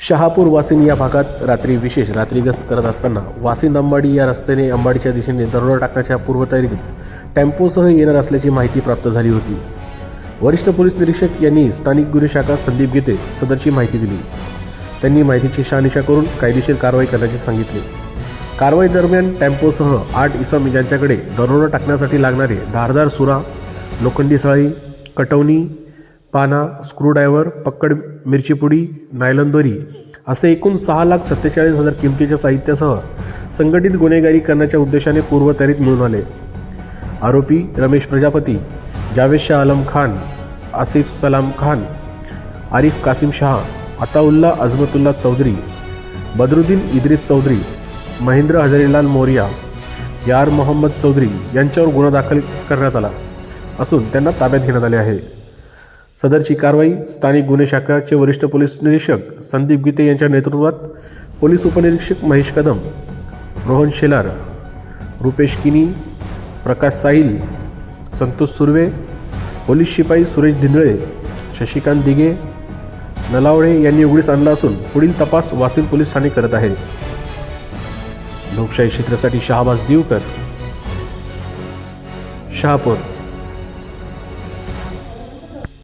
शहापूर वासिन या भागात रात्री विशेष रात्री गस्त करत असताना वासिन अंबाडी या रस्त्याने अंबाडीच्या दिशेने दरोडा टाकण्याच्या पूर्वतयारीत टेम्पोसह येणार असल्याची माहिती प्राप्त झाली होती. वरिष्ठ पोलीस निरीक्षक यांनी स्थानिक गुन्हे शाखा संदीप गीते सदरची माहिती दिली. त्यांनी माहितीची शहानिशा करून कायदेशीर कारवाई करण्याचे सांगितले. कारवाई दरम्यान टेम्पोसह आठ इसम यांच्याकडे दरोडा टाकण्यासाठी लागणारे धारदार सुरा लोखंडी सळी कटवणी पाना स्क्रूड्रायव्हर पक्कड मिरचीपुडी नायलन नायलॉन दोरी असे एकूण सहा लाख सत्तेचाळीस हजार किमतीच्या साहित्यासह संघटित गुन्हेगारी करण्याच्या उद्देशाने पूर्वतयारीत मिळून आले. आरोपी रमेश प्रजापती जावेद शाह आलम खान आसिफ सलाम खान आरिफ कासिम शहा अताउल्ला अजमतुल्ला चौधरी बदरुद्दीन इद्रिस चौधरी महेंद्र हजरीलाल मोरिया यार मोहम्मद चौधरी यांच्यावर गुन्हा दाखल करण्यात आला असून त्यांना ताब्यात घेण्यात आले आहे. सदरची कारवाई स्थानिक गुन्हे शाखाचे वरिष्ठ पोलीस निरीक्षक संदीप गीते यांच्या नेतृत्वात पोलीस उपनिरीक्षक महेश कदम रोहन शेलार रुपेश किनी प्रकाश साहिल संतोष सुर्वे पोलीस शिपाई सुरेश धिंदळे शशिकांत दिगे नलावळे यांनी उघडीस आणला असून पुढील तपास वासिल पोलीस ठाणे करत आहे. लोकशाही क्षेत्रासाठी शहाबाज दिवकर शहापूर